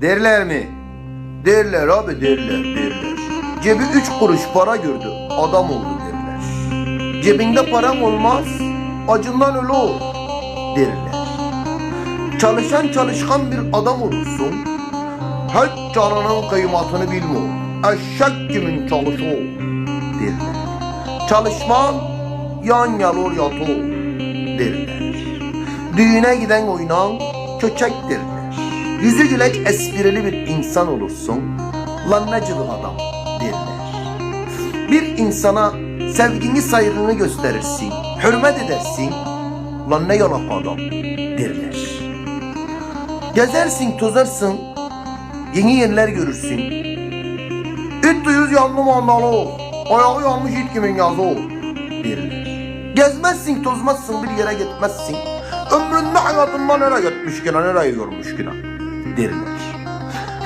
Derler mi? Derler abi derler derler. Cebi üç kuruş para gördü adam oldu derler. Cebinde param olmaz acından ölü ol derler. Çalışan çalışkan bir adam olursun. Hiç canının kıymetini bilme. Eşek kimin çalışıyor derler. Çalışman yan yalor yatı derler. Düğüne giden oynan köçek derler. Yüzü güleç esprili bir insan olursun. Lan ne adam derler. Bir insana sevgini saygını gösterirsin. Hürmet edersin. Lan ne yalak adam derler. Gezersin tozarsın. Yeni yerler görürsün. İt yüz yanlı mandalı. Ayağı yanmış it kimin yazı o derler. Gezmezsin tozmazsın bir yere gitmezsin. Ömründe hayatında nereye gitmiş gene nereye görmüş gene derler.